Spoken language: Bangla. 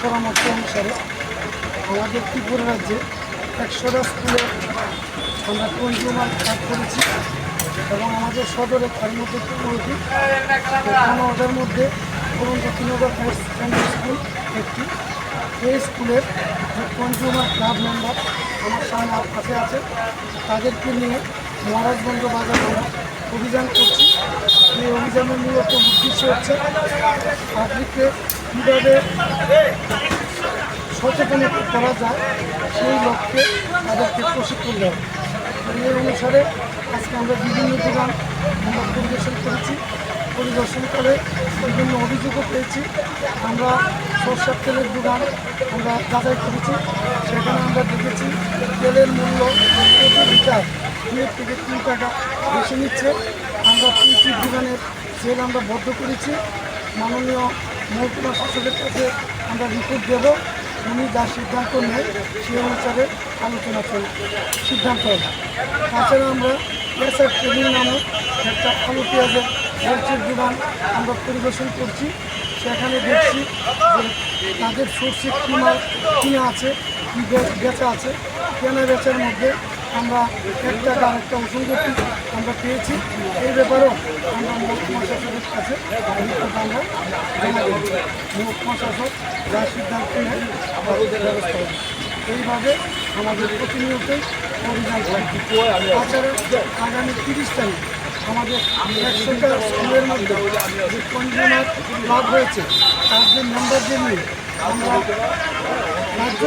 পরামর্শ অনুসারে আমাদের ত্রিপুরা রাজ্যে একশোটা স্কুলে আমরা কনজিউমার কার্ড করেছি এবং আমাদের সদরে তার মধ্যে পনেরোটি পনেরোটার মধ্যে পূরণগতিনগর হায়ার সেকেন্ডারি স্কুল একটি। এই স্কুলের যে কনজিউমার ক্লাব মেম্বার আমার সামনে কাছে আছে, তাদেরকে নিয়ে মহারাজগঞ্জ বাজার আমরা অভিযান করছি। এই অভিযানের মূলত উদ্দেশ্য হচ্ছে পাবলিককে কীভাবে সচেতন করা যায়, সেই লক্ষ্যে তাদেরকে প্রশিক্ষণ দেওয়া এই অনুসারে আজকে আমরা বিভিন্ন দোকান আমরা পরিদর্শন করেছি, পরিদর্শন করে বিভিন্ন অভিযোগও পেয়েছি। আমরা সরষের তেলের দোকান আমরা যাচাই করেছি, সেখানে আমরা দেখেছি তেলের মূল্য প্রতি লিটার দুই থেকে তিন টাকা বেশি নিচ্ছে। আমরা তিনটি দোকানের সেল আমরা বদ্ধ করেছি। মাননীয় মহকুমা শাসকের কাছে আমরা রিপোর্ট দেব। উনি যা সিদ্ধান্ত নেয় সেই অনুসারে আলোচনা চলবে সিদ্ধান্ত হবে। তাছাড়া আমরা এসআর ট্রেনিং নামে একটা আলু পেঁয়াজের হোলসেল দোকান আমরা পরিবেশন করছি। সেখানে দেখছি যে তাদের সর্ষে কী মাল কিনা আছে বেচা আছে। কেনা বেচার মধ্যে আমরা এক টাকা একটা অসঙ্গতি আমরা পেয়েছি। এই ব্যাপারেও আমরা মহকুমা শাসকের কাছে আমরা জমা দেব মহকুমা শাসক যা সিদ্ধান্ত নেয় আমাদের ব্যবস্থা হবে এইভাবে আমাদের প্রতিনিয়তই অভিযান তাছাড়া আগামী তিরিশ তারিখ আমাদের একশোটা স্কুলের মধ্যে যে কনজিউমার ক্লাব হয়েছে, তার যে মেম্বারদের নিয়ে আমরা রাজ্য